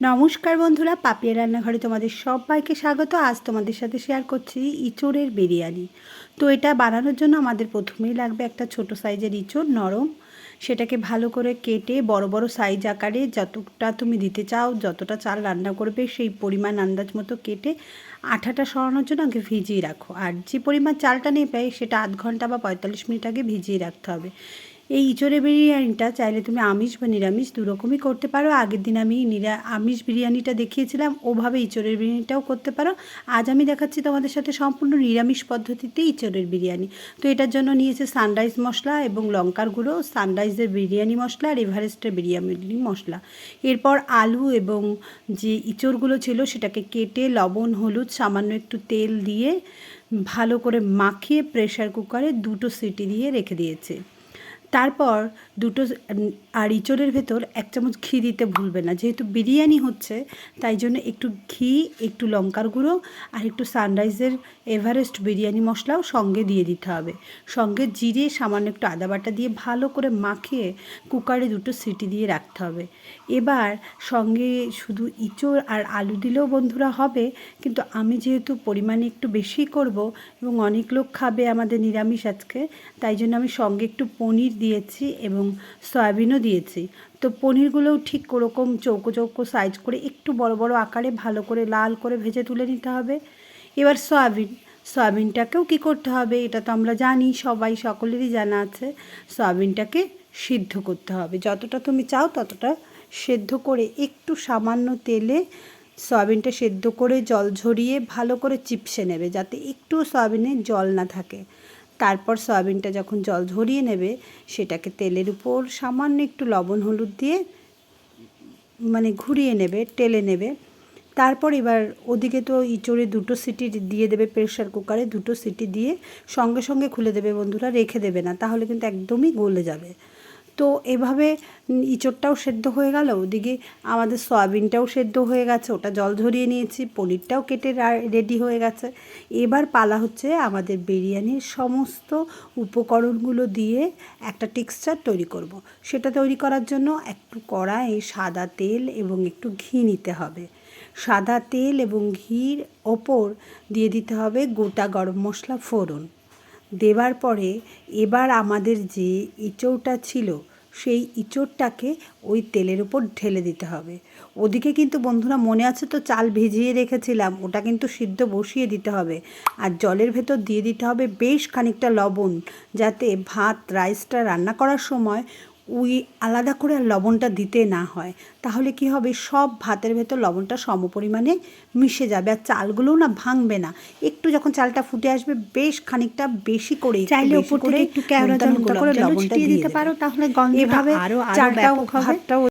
নমস্কার বন্ধুরা, পাপিয়া রান্নাঘরে তোমাদের সবাইকে স্বাগত। আজ তোমাদের সাথে শেয়ার করছি ইঁচড়ের বিরিয়ানি। তো এটা বানানোর জন্য আমাদের প্রথমেই লাগবে একটা ছোট সাইজের ইঁচড় নরম। সেটাকে ভালো করে কেটে বড় বড় সাইজ আকারে যতটা তুমি দিতে চাও, যতটা চাল রান্না করবে, সেই পরিমাণ আন্দাজ মতো কেটে আঠাটা সরানোর জন্য আগে ভিজিয়ে রাখো। আর যে পরিমাণ চালটা নেবে, সেটা আধ ঘণ্টা বা পঁয়তাল্লিশ মিনিট আগে ভিজিয়ে রাখতে হবে। এই ইঁচড়ে বিরিয়ানিটা চাইলে তুমি আমিষ বা নিরামিষ দু রকমই করতে পারো। আগের দিন আমি নিরা, আমিষ বিরিয়ানিটা দেখিয়েছিলাম, ওভাবে ইঁচড়ের বিরিয়ানিটাও করতে পারো। আজ আমি দেখাচ্ছি তোমাদের সাথে সম্পূর্ণ নিরামিষ পদ্ধতিতে ইঁচড়ের বিরিয়ানি। তো এটার জন্য নিয়েছে সানরাইজ মশলা এবং লঙ্কার গুঁড়ো, সানরাইজের বিরিয়ানি মশলা আর এভারেস্টের বিরিয়ানি মশলা। এরপর আলু এবং যে ইঁচড়গুলো ছিল সেটাকে কেটে লবণ, হলুদ, সামান্য একটু তেল দিয়ে ভালো করে মাখিয়ে প্রেশার কুকারে দুটো সিটি দিয়ে রেখে দিয়েছে। তারপর দুটো আর ইঁচড়ের ভেতর এক চামচ ঘি দিতে ভুলবে না। যেহেতু বিরিয়ানি হচ্ছে, তাই জন্য একটু ঘি, একটু লঙ্কার গুঁড়ো আর একটু সানরাইজের এভারেস্ট বিরিয়ানি মশলাও সঙ্গে দিয়ে দিতে হবে। সঙ্গে জিরে, সামান্য একটু আদা বাটা দিয়ে ভালো করে মাখিয়ে কুকারে দুটো সিটি দিয়ে রাখতে হবে। এবার সঙ্গে শুধু ইঁচড় আর আলু দিলেও বন্ধুরা হবে, কিন্তু আমি যেহেতু পরিমাণে একটু বেশি করব এবং অনেক লোক খাবে আমাদের নিরামিষ আজকে, তাই জন্য আমি সঙ্গে একটু পনির দিয়েছি এবং সয়াবিনও দিয়েছি। তো পনিরগুলোও ঠিক ওরকম চৌকো চৌকো সাইজ করে একটু বড় বড় আকারে ভালো করে লাল করে ভেজে তুলে নিতে হবে। এবার সয়াবিন। সয়াবিনটাকেও কী করতে হবে এটা তো আমরা জানি, সবাই সকলেরই জানা আছে। সয়াবিনটাকে সিদ্ধ করতে হবে। যতটা তুমি চাও ততটা সেদ্ধ করে একটু সামান্য তেলে সয়াবিনটা সেদ্ধ করে জল ঝরিয়ে ভালো করে চিপসে নেবে যাতে একটু সয়াবিনে জল না থাকে। তারপর সয়াবিনটা যখন জল ঝরিয়ে নেবে, সেটাকে তেলের উপর সামান্য একটু লবণ হলুদ দিয়ে মানে ঘুরিয়ে নেবে, টেলে নেবে। তারপর এবার ওদিকে তো ইঁচড়ে দুটো সিটি দিয়ে দেবে প্রেশার কুকারে, দুটো সিটি দিয়ে সঙ্গে সঙ্গে খুলে দেবে বন্ধুরা, রেখে দেবে না, তাহলে কিন্তু একদমই গলে যাবে। তো এভাবে ইঁচড়টাও সেদ্ধ হয়ে গেল, ওদিকে আমাদের সয়াবিনটাও সেদ্ধ হয়ে গেছে, ওটা জল ঝরিয়ে নিয়েছি, পনিরটাও কেটে রেডি হয়ে গেছে। এবার পালা হচ্ছে আমাদের বিরিয়ানির সমস্ত উপকরণগুলো দিয়ে একটা টেক্সচার তৈরি করব। সেটা তৈরি করার জন্য একটু কড়াই সাদা তেল এবং একটু ঘি নিতে হবে। সাদা তেল এবং ঘির ওপর দিয়ে দিতে হবে গোটা গরম মশলা ফোড়ন। দেওয়ার পরে এবার আমাদের যে ইঁচড়টা ছিল সেই ইঁচড়টাকে ওই তেলের উপর ঢেলে দিতে হবে। ওদিকে কিন্তু বন্ধুরা মনে আছে তো চাল ভিজিয়ে রেখেছিলাম, ওটা কিন্তু সিদ্ধ বসিয়ে দিতে হবে। আর জলের ভেতর দিয়ে দিতে হবে বেশ খানিকটা লবণ, যাতে ভাত, রাইসটা রান্না করার সময় ওই আলাদা করে আর লবণটা দিতে না হয় তাহলে কি হবে? সব ভাতের ভেতর লবণটা সম পরিমাণে মিশে যাবে আর চালগুলোও না ভাঙবে না। একটু যখন চালটা ফুটে আসবে বেশ খানিকটা বেশি করে চাইলে উপর থেকে একটু কেওড়া জল করে লবণটা দিয়ে দিতে পারো তাহলে এভাবে আরও চালটাও ভাতটাও